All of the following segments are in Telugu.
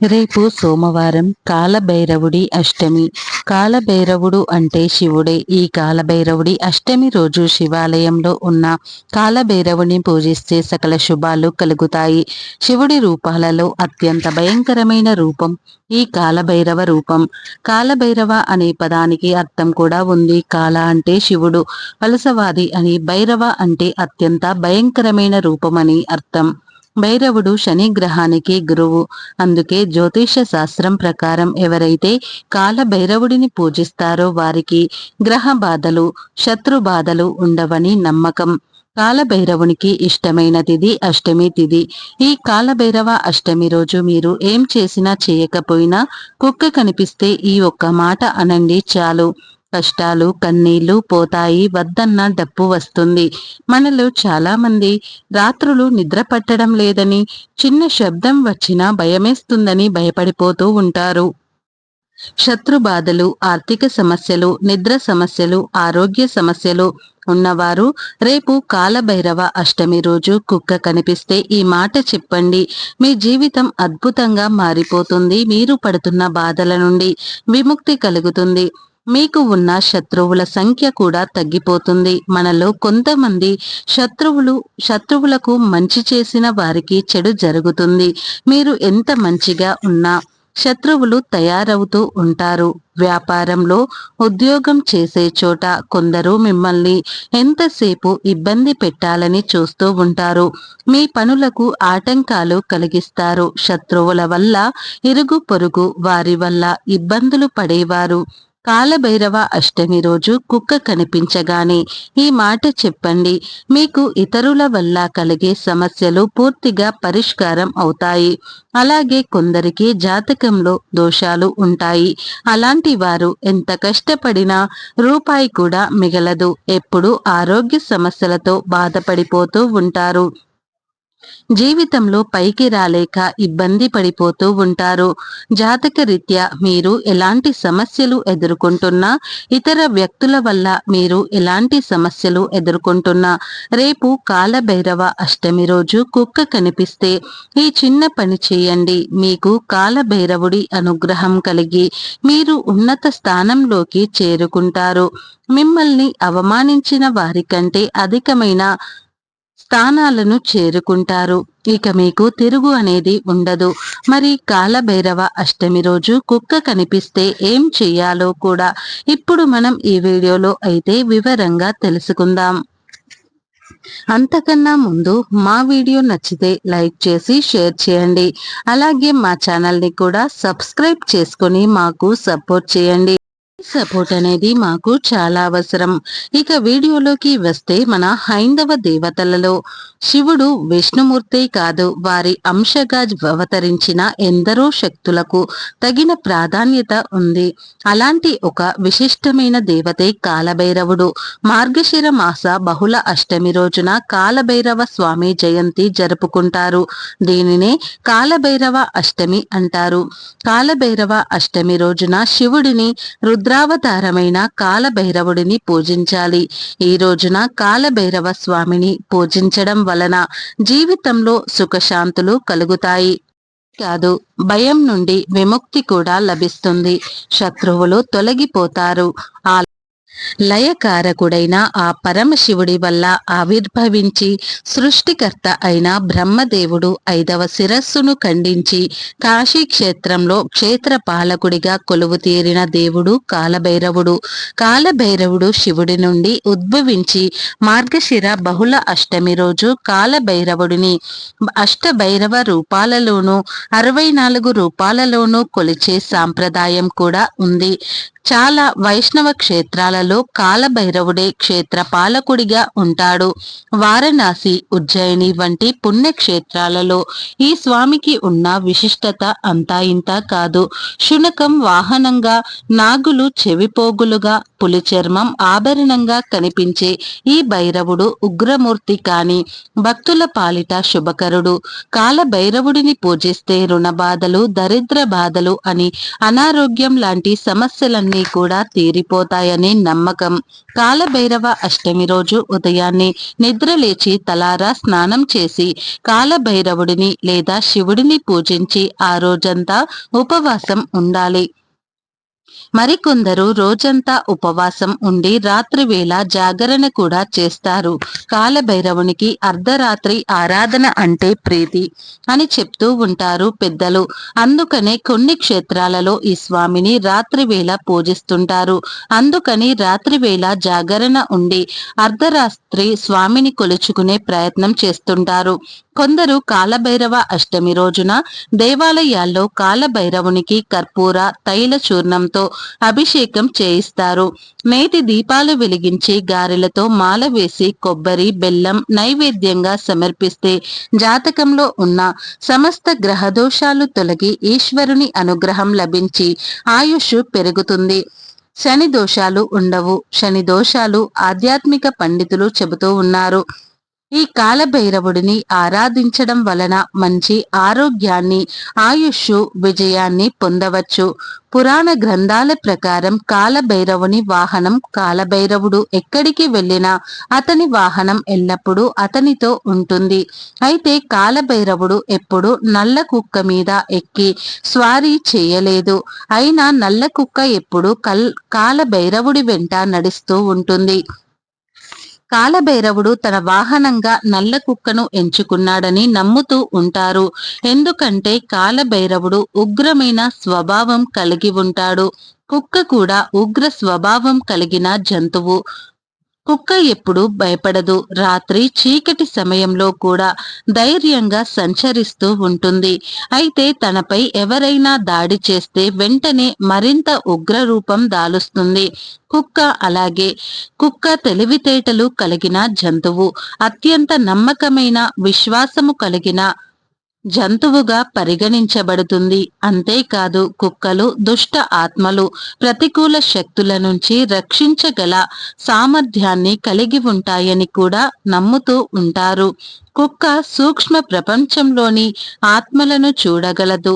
రేపు సోమవారం కాలభైరవుడి అష్టమి. కాలభైరవుడు అంటే శివుడే. ఈ కాలభైరవుడి అష్టమి రోజు శివాలయంలో ఉన్న కాలభైరవుని పూజిస్తే సకల శుభాలు కలుగుతాయి. శివుడి రూపాలలో అత్యంత భయంకరమైన రూపం ఈ కాలభైరవ రూపం. కాలభైరవ అనే పదానికి అర్థం కూడా ఉంది. కాల అంటే శివుడు వలసవాది అని భైరవ అంటే అత్యంత భయంకరమైన రూపమని అర్థం. భైరవుడు శని గ్రహానికి గురువు. అందుకే జ్యోతిష శాస్త్రం ప్రకారం ఎవరైతే కాల భైరవుడిని పూజిస్తారో వారికి గ్రహ బాధలు శత్రు బాధలు ఉండవని నమ్మకం. కాలభైరవునికి ఇష్టమైన తిది అష్టమి తిది ఈ కాలభైరవ అష్టమి రోజు మీరు ఏం చేసినా చేయకపోయినా కుక్క కనిపిస్తే ఈ ఒక్క మాట అనండి చాలు. కష్టాలు కన్నీళ్ళు పోతాయి వద్దన్న డప్పు వస్తుంది. మనలో చాలా మంది రాత్రులు నిద్ర పట్టడం లేదని చిన్న శబ్దం వచ్చినా భయమేస్తుందని భయపడిపోతూ ఉంటారు. శత్రు బాధలు ఆర్థిక సమస్యలు నిద్ర సమస్యలు ఆరోగ్య సమస్యలు ఉన్నవారు రేపు కాలభైరవ అష్టమి రోజు కుక్క కనిపిస్తే ఈ మాట చెప్పండి. మీ జీవితం అద్భుతంగా మారిపోతుంది. మీరు పడుతున్న బాధల నుండి విముక్తి కలుగుతుంది. మీకు ఉన్న శత్రువుల సంఖ్య కూడా తగ్గిపోతుంది. మనలో కొంతమంది శత్రువులు శత్రువులకు మంచి చేసిన వారికి చెడు జరుగుతుంది. మీరు ఎంత మంచిగా ఉన్నా శత్రువులు తయారవుతూ ఉంటారు. వ్యాపారంలో ఉద్యోగం చేసే చోట కొందరు మిమ్మల్ని ఎంతసేపు ఇబ్బంది పెట్టాలని చూస్తూ ఉంటారు. మీ పనులకు ఆటంకాలు కలిగిస్తారు. శత్రువుల వల్ల ఇరుగు పొరుగు వారి వల్ల ఇబ్బందులు పడేవారు. కాలభైరవ అష్టమి రోజు కుక్క కనిపించగానే ఈ మాట చెప్పండి. మీకు ఇతరుల వల్ల కలిగే సమస్యలు పూర్తిగా పరిష్కారం అవుతాయి. అలాగే కొందరికి జాతకంలో దోషాలు ఉంటాయి. అలాంటి వారు ఎంత కష్టపడినా రూపాయి కూడా మిగలదు. ఎప్పుడు ఆరోగ్య సమస్యలతో బాధపడిపోతూ ఉంటారు. జీవితంలో పైకి రాలేక ఇబ్బంది పడిపోతూ ఉంటారు. జాతక రీత్యా మీరు ఎలాంటి సమస్యలు ఎదుర్కొంటున్నా ఇతర వ్యక్తుల వల్ల మీరు ఎలాంటి సమస్యలు ఎదుర్కొంటున్నా రేపు కాలభైరవ అష్టమి రోజు కుక్క కనిపిస్తే ఈ చిన్న పని చేయండి. మీకు కాలభైరవుడి అనుగ్రహం కలిగి మీరు ఉన్నత స్థానంలోకి చేరుకుంటారు. మిమ్మల్ని అవమానించిన వారికంటే అధికమైన స్థానాలను చేరుకుంటారు. ఇక మీకు తిరుగు అనేది ఉండదు. మరి కాలభైరవ అష్టమి రోజు కుక్క కనిపిస్తే ఏం చెయ్యాలో కూడా ఇప్పుడు మనం ఈ వీడియోలో అయితే వివరంగా తెలుసుకుందాం. అంతకన్నా ముందు మా వీడియో నచ్చితే లైక్ చేసి షేర్ చేయండి. అలాగే మా ఛానల్ని కూడా సబ్స్క్రైబ్ చేసుకొని మాకు సపోర్ట్ చేయండి. సపోర్ట్ అనేది మాకు చాలా అవసరం. ఇక వీడియోలోకి వస్తే మన హైందవ దేవతలలో శివుడు విష్ణుమూర్తి కాదు వారి అంశగా అవతరించిన ఎందరో శక్తులకు తగిన ప్రాధాన్యత ఉంది. అలాంటి ఒక విశిష్టమైన దేవతే కాలభైరవుడు. మార్గశిర మాస బహుళ అష్టమి రోజున కాలభైరవ స్వామి జయంతి జరుపుకుంటారు. దీనినే కాలభైరవ అష్టమి అంటారు. కాలభైరవ అష్టమి రోజున శివుడిని రుద్ర రుద్రావతారమైన కాలభైరవుడిని పూజించాలి. ఈ రోజున కాలభైరవ స్వామిని పూజించడం వలన జీవితంలో సుఖశాంతులు కలుగుతాయి. కాదు భయం నుండి విముక్తి కూడా లభిస్తుంది. శత్రువులు తొలగిపోతారు. లయకారకుడైన ఆ పరమశివుడి వల్ల ఆవిర్భవించి సృష్టికర్త అయిన బ్రహ్మదేవుడు ఐదవ శిరస్సును ఖండించి కాశీ క్షేత్రంలో క్షేత్ర పాలకుడిగా కొలువు తీరిన దేవుడు కాలభైరవుడు. కాలభైరవుడు శివుడి నుండి ఉద్భవించి మార్గశిర బహుళ అష్టమి రోజు కాలభైరవుడిని అష్టభైరవ రూపాలలోనూ అరవై నాలుగు రూపాలలోనూ కొలిచే సాంప్రదాయం కూడా ఉంది. చాలా వైష్ణవ క్షేత్రాలలో కాలభైరవుడే క్షేత్ర పాలకుడిగా ఉంటాడు. వారణాసి ఉజ్జయిని వంటి పుణ్యక్షేత్రాలలో ఈ స్వామికి ఉన్న విశిష్టత అంతా ఇంత కాదు. శునకం వాహనంగా నాగులు చెవిపోగులుగా పులి చర్మం ఆభరణంగా కనిపించే ఈ భైరవుడు ఉగ్రమూర్తి కాని భక్తుల పాలిట శుభకరుడు. కాల భైరవుడిని పూజిస్తే రుణ బాధలు దరిద్ర బాధలు అని అనారోగ్యం లాంటి సమస్యలన్నీ కూడా తీరిపోతాయనే నమ్మకం. కాలభైరవ అష్టమి రోజు ఉదయాన్నే నిద్ర లేచి తలారా స్నానం చేసి కాలభైరవుడిని లేదా శివుడిని పూజించి ఆ రోజంతా ఉపవాసం ఉండాలి. మరికొందరు రోజంతా ఉపవాసం ఉండి రాత్రి వేళ జాగరణ కూడా చేస్తారు. కాలభైరవునికి అర్ధరాత్రి ఆరాధన అంటే ప్రీతి అని చెప్తూ ఉంటారు పెద్దలు. అందుకనే కొన్ని క్షేత్రాలలో ఈ స్వామిని రాత్రి వేళ పూజిస్తుంటారు. అందుకని రాత్రి వేళ జాగరణ ఉండి అర్ధరాత్రి స్వామిని కొలుచుకునే ప్రయత్నం చేస్తుంటారు. కొందరు కాలభైరవ అష్టమి రోజున దేవాలయాల్లో కాలభైరవునికి కర్పూర తైల చూర్ణంతో అభిషేకం చేయిస్తారు. నేతి దీపాలు వెలిగించి గారెలతో మాల వేసి కొబ్బరి బెల్లం నైవేద్యంగా సమర్పిస్తే జాతకంలో ఉన్న సమస్త గ్రహదోషాలు తొలగి ఈశ్వరుని అనుగ్రహం లభించి ఆయుష్ పెరుగుతుంది. శని దోషాలు ఉండవు. శని దోషాలు ఆధ్యాత్మిక పండితులు చెబుతూ ఉన్నారు. ఈ కాలభైరవుడిని ఆరాధించడం వలన మంచి ఆరోగ్యాన్ని ఆయుష్ విజయాన్ని పొందవచ్చు. పురాణ గ్రంథాల ప్రకారం కాలభైరవుని వాహనం కాలభైరవుడు ఎక్కడికి వెళ్ళినా అతని వాహనం ఎల్లప్పుడూ అతనితో ఉంటుంది. అయితే కాలభైరవుడు ఎప్పుడు నల్ల కుక్క మీద ఎక్కి స్వారీ చేయలేదు. అయినా నల్ల కుక్క ఎప్పుడు కల్ కాలభైరవుడి వెంట నడుస్తూ ఉంటుంది. కాలభైరవుడు తన వాహనంగా నల్ల కుక్కను ఎంచుకున్నాడని నమ్ముతూ ఉంటారు. ఎందుకంటే కాలభైరవుడు ఉగ్రమైన స్వభావం కలిగి ఉంటాడు. కుక్క కూడా ఉగ్ర స్వభావం కలిగిన జంతువు. కుక్క ఎప్పుడు భయపడదు. రాత్రి చీకటి సమయంలో కూడా ధైర్యంగా సంచరిస్తూ ఉంటుంది. అయితే తనపై ఎవరైనా దాడి చేస్తే వెంటనే మరింత ఉగ్ర రూపం దాలుస్తుంది. కుక్క అలాగే కుక్క తెలివితేటలు కలిగిన జంతువు అత్యంత నమ్మకమైన విశ్వాసము కలిగిన జంతువుగా పరిగణించబడుతుంది. అంతేకాదు కుక్కలు దుష్ట ఆత్మలు ప్రతికూల శక్తుల నుంచి రక్షించగల సామర్థ్యాన్ని కలిగి ఉంటాయని కూడా నమ్ముతూ ఉంటారు. కుక్క సూక్ష్మ ప్రపంచంలోని ఆత్మలను చూడగలదు.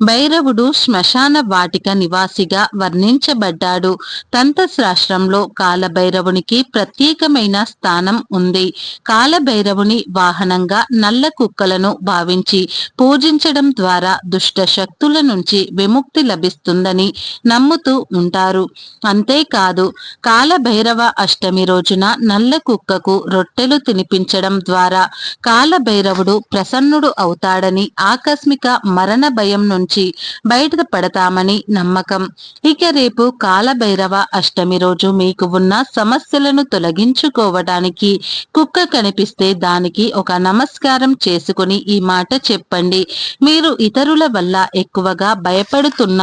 భైరవుడు శ్మశాన వాటిక నివాసిగా వర్ణించబడ్డాడు. తంతశ్రాష్ట్రంలో కాలభైరవునికి ప్రత్యేకమైన స్థానం ఉంది. కాలభైరవుని వాహనంగా నల్ల కుక్కలను భావించి పూజించడం ద్వారా దుష్ట శక్తుల నుంచి విముక్తి లభిస్తుందని నమ్ముతూ ఉంటారు. అంతేకాదు కాలభైరవ అష్టమి రోజున నల్ల కుక్కకు రొట్టెలు తినిపించడం ద్వారా కాలభైరవుడు ప్రసన్నుడు అవుతాడని ఆకస్మిక మరణ భయం నుండి నుంచి బయట పడతామని నమ్మకం. ఇక రేపు కాలభైరవ అష్టమి రోజు మీకు ఉన్న సమస్యలను తొలగించుకోవడానికి కుక్క కనిపిస్తే దానికి ఒక నమస్కారం చేసుకుని ఈ మాట చెప్పండి. మీరు ఇతరుల వల్ల ఎక్కువగా భయపడుతున్న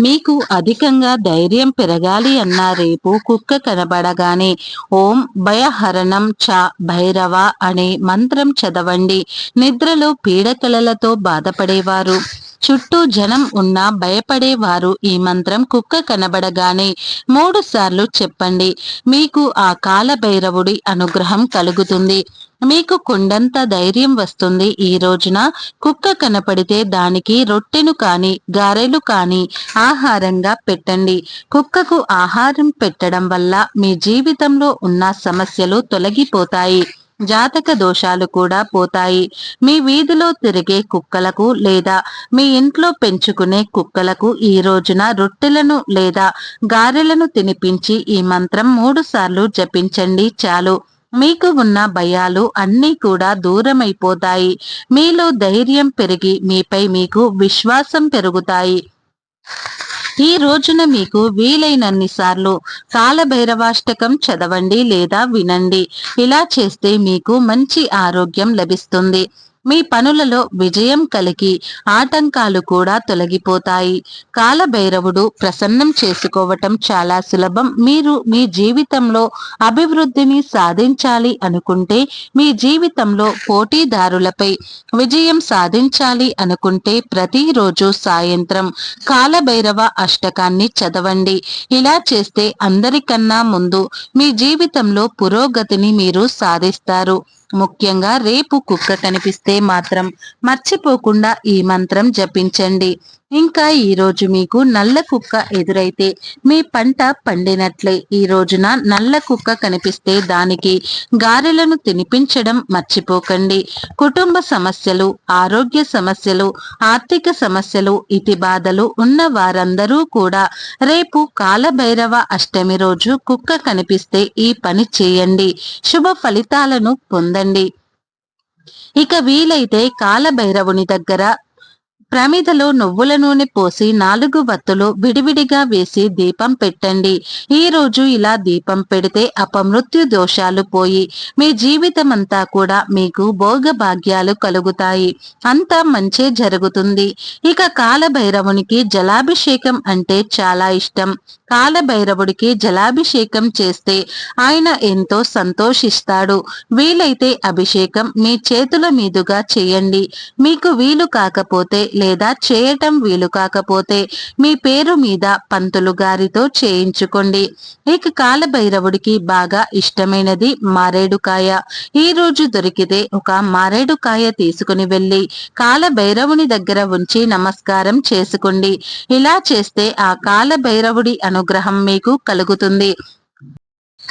మీకు అధికంగా ధైర్యం పెరగాలి అన్న రేపు కుక్క కనబడగానే ఓం భయహరణం చ భైరవ అనే మంత్రం చదవండి. నిద్రలో పీడకలలతో బాధపడేవారు. చుట్టూ జనం ఉన్నా భయపడేవారు ఈ మంత్రం కుక్క కనబడగానే. మూడు సార్లు చెప్పండి. మీకు ఆ కాలభైరవుడి అనుగ్రహం కలుగుతుంది. మీకు కొండంత ధైర్యం వస్తుంది. ఈ రోజున కుక్క కనపడితే దానికి రొట్టెను కాని గారెలు కాని ఆహారంగా పెట్టండి. కుక్కకు ఆహారం పెట్టడం వల్ల మీ జీవితంలో ఉన్న సమస్యలు తొలగిపోతాయి. జాతక దోషాలు కూడా పోతాయి. మీ వీధిలో తిరిగే కుక్కలకు లేదా మీ ఇంట్లో పెంచుకునే కుక్కలకు ఈ రోజున రొట్టెలను లేదా గారెలను తినిపించి ఈ మంత్రం మూడు సార్లు జపించండి చాలు. మీకు ఉన్న భయాలు అన్నీ కూడా దూరమైపోతాయి. మీలో ధైర్యం పెరిగి మీపై మీకు విశ్వాసం పెరుగుతాయి. ఈ రోజున మీకు వీలైనన్ని సార్లు కాలభైరవాష్టకం చదవండి లేదా వినండి. ఇలా చేస్తే మీకు మంచి ఆరోగ్యం లభిస్తుంది. మీ పనులలో విజయం కలిగి ఆటంకాలు కూడా తొలగిపోతాయి. కాలభైరవుడు ప్రసన్నం చేసుకోవటం చాలా సులభం. మీరు మీ జీవితంలో అభివృద్ధిని సాధించాలి అనుకుంటే మీ జీవితంలో పోటీదారులపై విజయం సాధించాలి అనుకుంటే ప్రతిరోజు సాయంత్రం కాలభైరవ అష్టకాన్ని చదవండి. ఇలా చేస్తే అందరికన్నా ముందు మీ జీవితంలో పురోగతిని మీరు సాధిస్తారు. ముఖ్యంగా రేపు కుక్క కనిపిస్తే మాత్రం మర్చిపోకుండా ఈ మంత్రం జపించండి. ఇంకా ఈ రోజు మీకు నల్ల కుక్క ఎదురైతే మీ పంట పండినట్లే. ఈ రోజున నల్ల కుక్క కనిపిస్తే దానికి గారెలను తినిపించడం మర్చిపోకండి. కుటుంబ సమస్యలు ఆరోగ్య సమస్యలు ఆర్థిక సమస్యలు ఇతి బాధలు ఉన్న వారందరూ కూడా రేపు కాలభైరవ అష్టమి రోజు కుక్క కనిపిస్తే ఈ పని చేయండి. శుభ ఫలితాలను పొందండి. ఇక వీలైతే కాలభైరవుని దగ్గర ప్రమిదలో నువ్వుల నూనె పోసి నాలుగు వత్తులు విడివిడిగా వేసి దీపం పెట్టండి. ఈ రోజు ఇలా దీపం పెడితే అపమృత్యు దోషాలు పోయి మీ జీవితమంతా కూడా మీకు భోగ భాగ్యాలు కలుగుతాయి. అంతా మంచే జరుగుతుంది. ఇక కాలభైరవునికి జలాభిషేకం అంటే చాలా ఇష్టం. కాలభైరవుడికి జలాభిషేకం చేస్తే ఆయన ఎంతో సంతోషిస్తాడు. వీలైతే అభిషేకం మీ చేతుల మీదుగా చేయండి. మీకు వీలు కాకపోతే లేదా చేయటం వీలు కాకపోతే మీ పేరు మీద పంతులు గారితో చేయించుకోండి. ఇక కాలభైరవుడికి బాగా ఇష్టమైనది మారేడుకాయ. ఈ రోజు దొరికితే ఒక మారేడుకాయ తీసుకుని వెళ్ళి కాలభైరవుని దగ్గర ఉంచి నమస్కారం చేసుకోండి. ఇలా చేస్తే ఆ కాలభైరవుడి అనుగ్రహం మీకు కలుగుతుంది.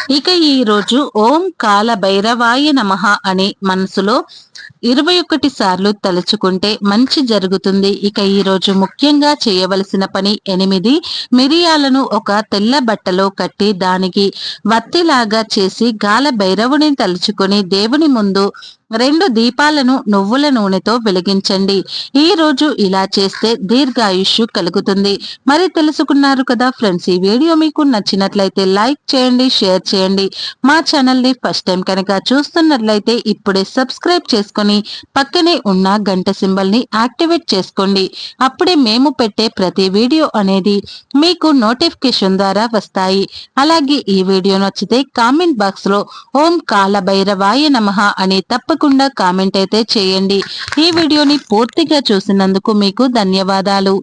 ఇక ఈ రోజు ఓం కాల భైరవాయ నమః అని మనసులో ఇరవై ఒకటి సార్లు తలుచుకుంటే మంచి జరుగుతుంది. ఇక ఈ రోజు ముఖ్యంగా చేయవలసిన పని ఎనిమిది. మిరియాలను ఒక తెల్ల బట్టలో కట్టి దానికి వత్తిలాగా చేసి గాల భైరవుని తలుచుకొని దేవుని ముందు రెండు దీపాలను నువ్వుల నూనెతో వెలిగించండి. ఈ రోజు ఇలా చేస్తే దీర్ఘాయుష్యు కలుగుతుంది. మరి తెలుసుకున్నారు కదా ఫ్రెండ్స్ ఈ వీడియో మీకు నచ్చినట్లయితే లైక్ చేయండి షేర్ చేయండి. మా ఛానల్ని ఫస్ట్ టైం కనుక చూస్తున్నట్లయితే ఇప్పుడే సబ్స్క్రైబ్ చేసుకుని పక్కనే ఉన్న గంట సింబల్ని యాక్టివేట్ చేసుకోండి. అప్పుడే మేము పెట్టే ప్రతి వీడియో అనేది మీకు నోటిఫికేషన్ ద్వారా వస్తాయి. అలాగే ఈ వీడియో నచ్చితే కామెంట్ బాక్స్లో ఓం కాలభైరవాయ నమ అని తప్పకుండా కామెంట్ అయితే చేయండి. ఈ వీడియోని పూర్తిగా చూసినందుకు మీకు ధన్యవాదాలు.